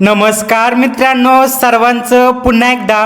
नमस्कार मित्रांनो सर्वांचं पुन्हा एकदा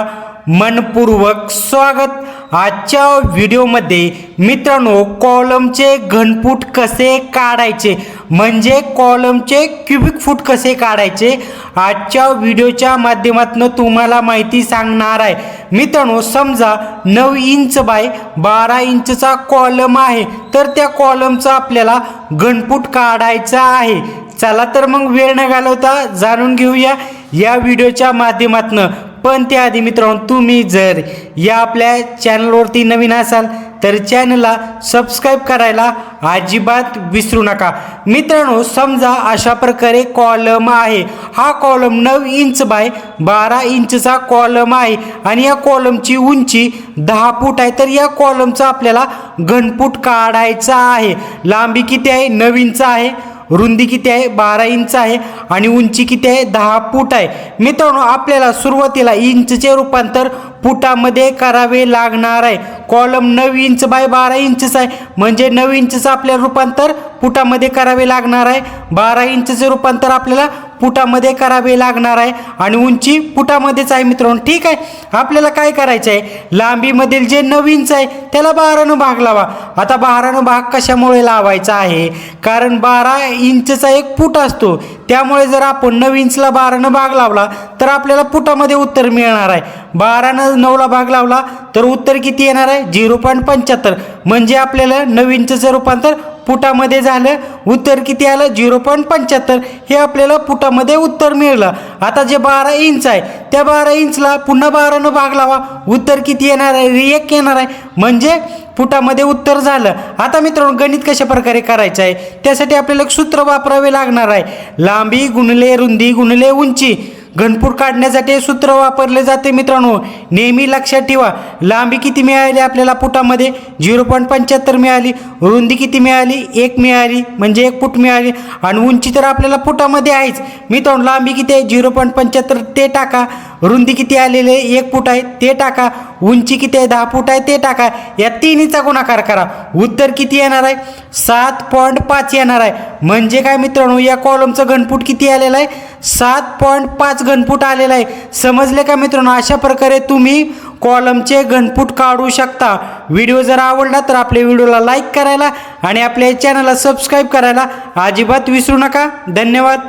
मनपूर्वक स्वागत. आजच्या व्हिडिओमध्ये मित्रांनो कॉलमचे घनफूट कसे काढायचे? म्हणजे कॉलमचे क्युबिक फूट कसे काढायचे? आजच्या व्हिडिओच्या माध्यमातून तुम्हाला माहिती सांगणार आहे. मित्रांनो समजा नऊ इंच बाय बारा इंचचा कॉलम आहे तर त्या कॉलमचा आपल्याला घनफूट काढायचा आहे. चला तर मग वेळ न घालवता जाणून घेऊया. या व्हिडिओच्या माध्यमातून पण त्याआधी मित्रांनो तुम्ही जर या आपल्या चॅनलवरती नवीन असाल तर चॅनलला सबस्क्राईब करायला अजिबात विसरू नका. मित्रांनो समजा अशा प्रकारे कॉलम आहे. हा कॉलम नऊ इंच बाय बारा इंचचा कॉलम आहे आणि या कॉलमची उंची दहा फूट आहे. तर या कॉलमचा आपल्याला घनफूट काढायचा आहे. लांबी किती आहे? नऊ इंच आहे. रुंदी किती आहे? बारा इंच आहे आणि उंची किती आहे? दहा फूट आहे. मित्रांनो आपल्याला सुरुवातीला इंचचे रूपांतर फुटामध्ये करावे लागणार आहे. कॉलम नऊ इंच बाय बारा इंचच आहे. म्हणजे नऊ इंचचं आपल्याला रूपांतर फुटामध्ये करावे लागणार आहे. बारा इंचचे रूपांतर आपल्याला फुटामध्ये करावे लागणार आहे. आणि उंची फुटामध्येच आहे मित्रांनो. ठीक आहे? आपल्याला काय करायचं आहे? लांबीमधील जे नवीनच इंच आहे त्याला बारानं भाग लावा. आता बारानं भाग कशामुळे लावायचा आहे? कारण बारा इंचचा एक फूट असतो. त्यामुळे जर आपण नऊ इंचला बारानं भाग लावला तर आपल्याला फुटामध्ये उत्तर मिळणार आहे. बारानं नऊला भाग लावला तर उत्तर किती येणार आहे? झिरो पॉईंट पंच्याहत्तर. म्हणजे आपल्याला नऊ इंचचं रूपांतर पुटामध्ये झालं. उत्तर किती आलं? झिरो पॉईंट पंच्याहत्तर. हे आपल्याला पुटामध्ये उत्तर मिळलं. आता जे बारा इंच आहे त्या बारा इंचला पुन्हा बारानं भाग लावा. उत्तर किती येणार आहे? रिएक येणार आहे. म्हणजे फुटामध्ये उत्तर झालं. आता मित्रांनो गणित कशा प्रकारे करायचं आहे? त्यासाठी आपल्याला एक सूत्र वापरावे लागणार आहे. लांबी गुणले रुंदी गुणले उंची. गणपूर काढण्यासाठी सूत्र वापरले जाते मित्रांनो. नेहमी लक्षात ठेवा लांबी किती मिळाली आपल्याला फुटामध्ये झिरो पॉईंट पंच्याहत्तर मिळाली रुंदी किती मिळाली? एक मिळाली म्हणजे एक फूट मिळाली. आणि उंची तर आपल्याला फुटामध्ये आहेच. मित्रांनो लांबी किती आहे? झिरो पॉईंट पंच्याहत्तर ते टाका. रुंदी किती आलेली आहे? एक फूट आहे ते टाका. उंची किती आहे? दहा फूट आहे ते टाका. या तिन्हीचा गुणाकार करा. उत्तर किती येणार आहे? सात पॉईंट पाच येणार आहे. म्हणजे काय मित्रांनो या कॉलमचं घनफूट किती आलेलं आहे? सात पॉईंट पाच घनफूट आलेलं आहे. समजले का मित्रांनो? अशा प्रकारे तुम्ही कॉलमचे घनफूट काढू शकता. व्हिडिओ जर आवडला तर आपल्या व्हिडिओला लाईक करायला आणि आपल्या चॅनलला सबस्क्राईब करायला अजिबात विसरू नका. धन्यवाद.